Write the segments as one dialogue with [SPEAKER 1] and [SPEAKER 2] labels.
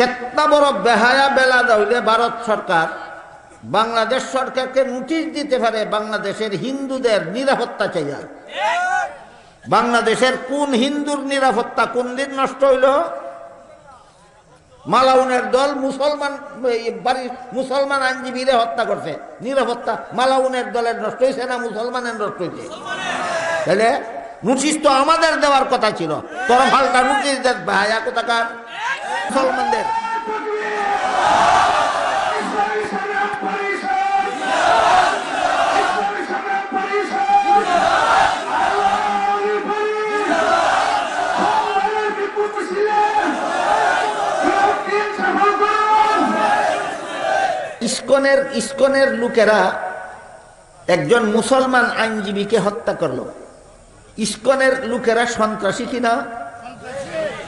[SPEAKER 1] কেতনা বড় বেহায়া বেলা হইলে ভারত সরকার, বাংলাদেশ সরকারকে নোটিশ দিতে পারে বাংলাদেশের হিন্দুদের নিরাপত্তা চাইয়া। বাংলাদেশের কোন হিন্দুর নিরাপত্তা কোন দিন নষ্ট হইল? মালাউনের দল মুসলমান বাড়ির মুসলমান আইনজীবীরে হত্যা করছে। নিরাপত্তা মালাউনের দলের নষ্ট হয়েছে না মুসলমানের নষ্ট হয়েছে তাহলে নোটিশ তো আমাদের দেওয়ার কথা ছিল। তোর ফালটা নোটিশ দেখ ভাইয়া কোথাকার? মুসলমানদের ইস্কনের ইস্কনের লোকেরা একজন মুসলমান আইনজীবীকে হত্যা করল। ইস্কনের লোকেরা সন্ত্রাসী কিনা?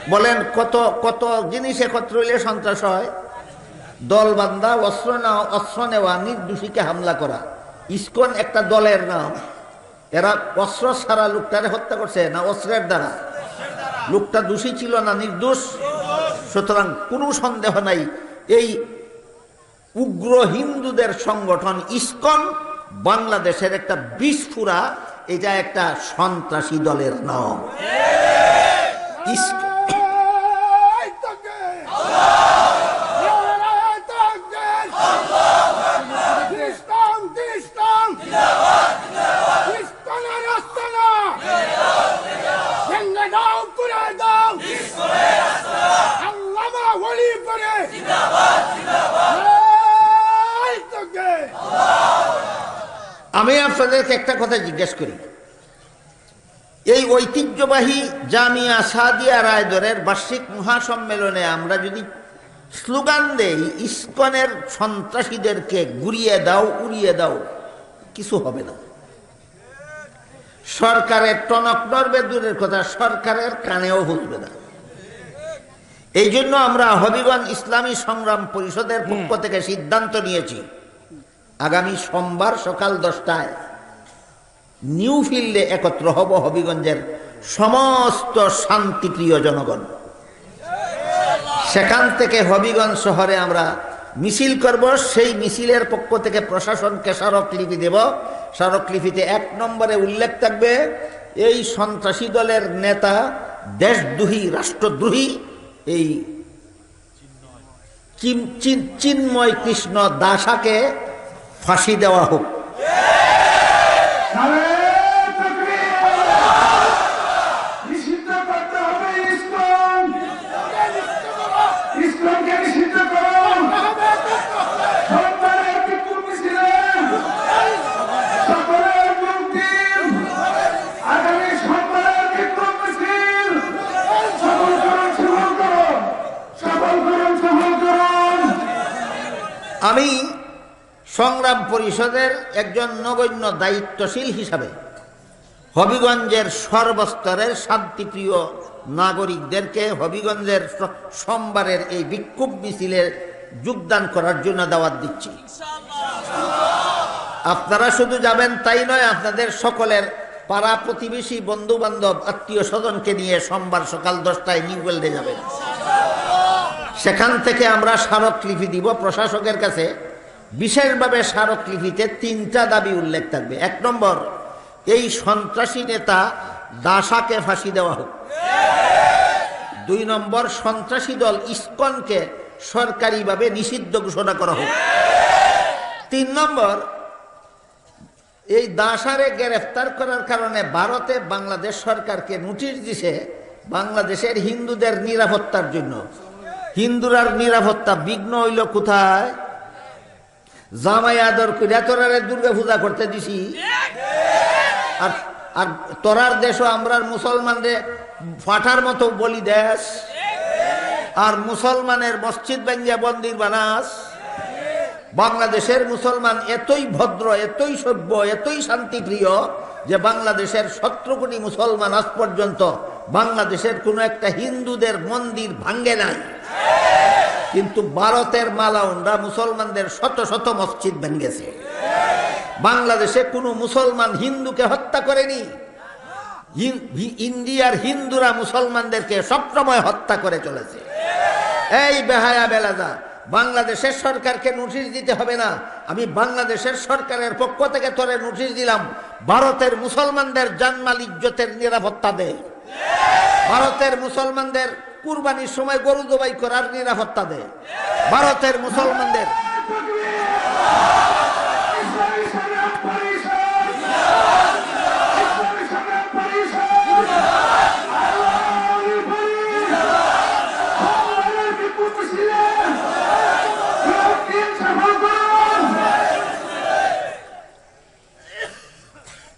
[SPEAKER 1] বলেন, কত কত জিনিস একত্র হইলে সন্ত্রাস হয়? দল বান্ধা, অস্ত্র না অস্ত্র নেওয়া, নির্দোষীকে হামলা করা। ইস্কন একটা দলের নাম। এরা অস্ত্র ছাড়া লোকটারে হত্যা করছে, না অস্ত্রের দ্বারা? লোকটা দোষী ছিল না, নির্দোষ? সুতরাং কোনো সন্দেহ নাই। এই উগ্র হিন্দুদের সংগঠন ইস্কন বাংলাদেশের একটা বিস্ফুরা, এটা একটা সন্ত্রাসী দলের নাম। ইস্ক- আমি আপনাদেরকে একটা কথা জিজ্ঞেস করি। এই ঐতিহ্যবাহী জামিয়া সাদিয়া রায়দরের বার্ষিক মহাসম্মেলনে আমরা যদি স্লোগান দেই ইস্কনের সন্ত্রাসীদেরকে গুড়িয়ে দাও উড়িয়ে দাও কিছু হবে না। সরকারের টনক নড়বে দূরের কথা সরকারের কানেও হুলবে না। এই জন্য আমরা হবিগঞ্জ ইসলামী সংগ্রাম পরিষদের পক্ষ থেকে সিদ্ধান্ত নিয়েছি আগামী সোমবার সকাল দশটায় নিউ ফিল্ডে একত্র হব হবিগঞ্জের সমস্ত শান্তিপ্রিয় জনগণ। সেখান থেকে হবিগঞ্জ শহরে আমরা মিছিল করব। সেই মিছিলের পক্ষ থেকে প্রশাসনকে স্মারকলিপি দেব। স্মারকলিপিতে এক নম্বরে উল্লেখ থাকবে, এই সন্ত্রাসী দলের নেতা, দেশদ্রোহী, রাষ্ট্রদ্রোহী, এই চিন- চিন- চিন্ময় কৃষ্ণ দাসাকে ফাঁসি দেওয়া হোক। আমি সংগ্রাম পরিষদের একজন নগণ্য দায়িত্বশীল হিসাবে হবিগঞ্জের সর্বস্তরের শান্তিপ্রিয় নাগরিকদেরকে হবিগঞ্জের সোমবারের এই বিক্ষোভ মিছিলে যোগদান করার জন্য দাওয়াত দিচ্ছি। আপনারা শুধু যাবেন তাই নয়, আপনাদের সকলের পাড়া প্রতিবেশী বন্ধু বান্ধব আত্মীয় স্বজনকে নিয়ে সোমবার সকাল দশটায় নিউ ওয়েল্ডে যাবেন। সেখান থেকে আমরা স্মারকলিপি দিব প্রশাসকের কাছে। বিশেষভাবে স্মারকলিপিতে তিনটা দাবি উল্লেখ থাকবে। এক নম্বর, এই সন্ত্রাসী নেতা দাসাকে ফাঁসি দেওয়া হোক। দুই নম্বর, সন্ত্রাসী দল ইস্কনকে সরকারিভাবে নিষিদ্ধ ঘোষণা করা হোক। তিন নম্বর, এই দাসারে গ্রেফতার করার কারণে ভারতে বাংলাদেশ সরকারকে নোটিশ দিছে বাংলাদেশের হিন্দুদের নিরাপত্তার জন্য। হিন্দুরার নিরাপত্তা বিঘ্ন হইল কোথায়? জামাই আদর করিয়া তোরারে দুর্গা পূজা করতে দিছি। আর আর তোরার দেশও আমরা মুসলমানদের ফাটার মতো বলি দেশ। আর মুসলমানের মসজিদ বাঙ্গিয়া মন্দির বানাস। বাংলাদেশের মুসলমান এতই ভদ্র, এতই সভ্য, এতই শান্তিপ্রিয় যে বাংলাদেশের সতেরো কোটি মুসলমান আজ পর্যন্ত বাংলাদেশের কোনো একটা হিন্দুদের মন্দির ভাঙ্গে নাই। কিন্তু ভারতের মালাউনরা মুসলমানদের শত শত মসজিদ ভেঙ্গেছে। বাংলাদেশে কোনো মুসলমান হিন্দুকে হত্যা করেনি। ইন্ডিয়ার হিন্দুরা মুসলমানদেরকে সবসময় হত্যা করে চলেছে। এই বেহায়া বেলাদা, বাংলাদেশের সরকারকে নোটিশ দিতে হবে না। আমি বাংলাদেশের সরকারের পক্ষ থেকে তোরে নোটিশ দিলাম, ভারতের মুসলমানদের জানমাল ইজ্জতের নিরাপত্তা দেয় ভারতের মুসলমানদের কুরবানির সময় গরু জবাই করার নিরাপত্তা দেয় ভারতের মুসলমানদের।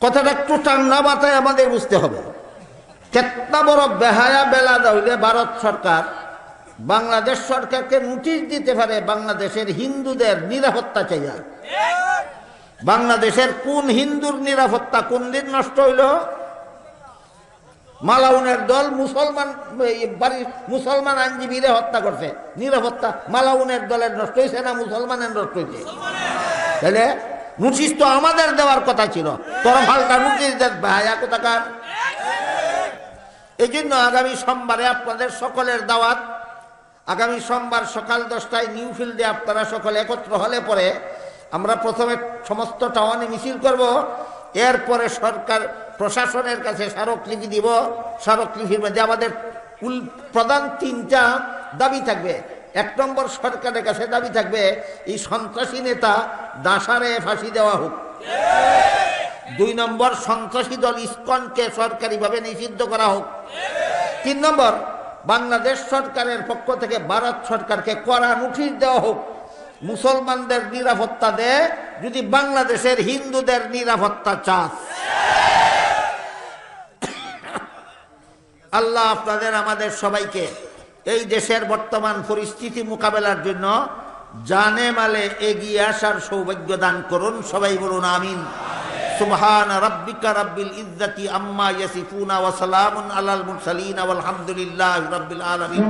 [SPEAKER 1] কথাটা একটু ঠান্ডা মাথায় আমাদের বুঝতে হবে। কেতনা বড় বেহায়া বেলাদা হইলে ভারত সরকার, বাংলাদেশ সরকারকে নোটিশ দিতে পারে বাংলাদেশের হিন্দুদের নিরাপত্তা চাইয়া। বাংলাদেশের কোন হিন্দুর নিরাপত্তা কোন দিন নষ্ট হইল? মালাউনের দল মুসলমান বাড়ির মুসলমান আইনজীবীরে হত্যা করছে। নিরাপত্তা মালাউনের দলের নষ্ট হয়েছে না মুসলমানের নষ্ট হয়েছে তাহলে নোটিশ তো আমাদের দেওয়ার কথা ছিল। তোর ফালটা নোটিশ দেখ ভাইয়া কোথাকার? এই জন্য আগামী সোমবারে আপনাদের সকলের দাওয়াত, আগামী সোমবার সকাল দশটায় নিউ ফিল্ডে আপনারা সকলে একত্র হলে পরে আমরা প্রথমে সমস্ত টাওয়ানে মিছিল করব, এরপরে সরকার প্রশাসনের কাছে স্মারকলিপি দিব, স্মারকলিপির মধ্যে আমাদের কুল প্রধান তিনটা দাবি থাকবে। এক নম্বর সরকারের কাছে দাবি থাকবে, এই সন্ত্রাসী নেতা দাসারে ফাঁসি দেওয়া হোক। দুই নম্বর সন্ত্রাসী দল ইস্কনকে সরকারিভাবে নিষিদ্ধ করা হোক। তিন নম্বর, বাংলাদেশ সরকারের পক্ষ থেকে ভারত সরকারকে কড়া নোটিশ দেওয়া হোক। মুসলমানদের নিরাপত্তা দেয় যদি বাংলাদেশের হিন্দুদের নিরাপত্তা চাস। আল্লাহ আপনাদের, আমাদের সবাইকে এই দেশের বর্তমান পরিস্থিতি মোকাবেলার জন্য জানে মালে এগিয়ে আসার সৌভাগ্য দান করুন। সবাই বলুন, আমিন। সুবহান রাব্বিকা রাব্বিল ইজ্জাতি আম্মা ইয়াসিফুনা ওয়া সালামুন আলাল মুরসালিন ওয়াল হামদুলিল্লাহি রাব্বিল আলামিন।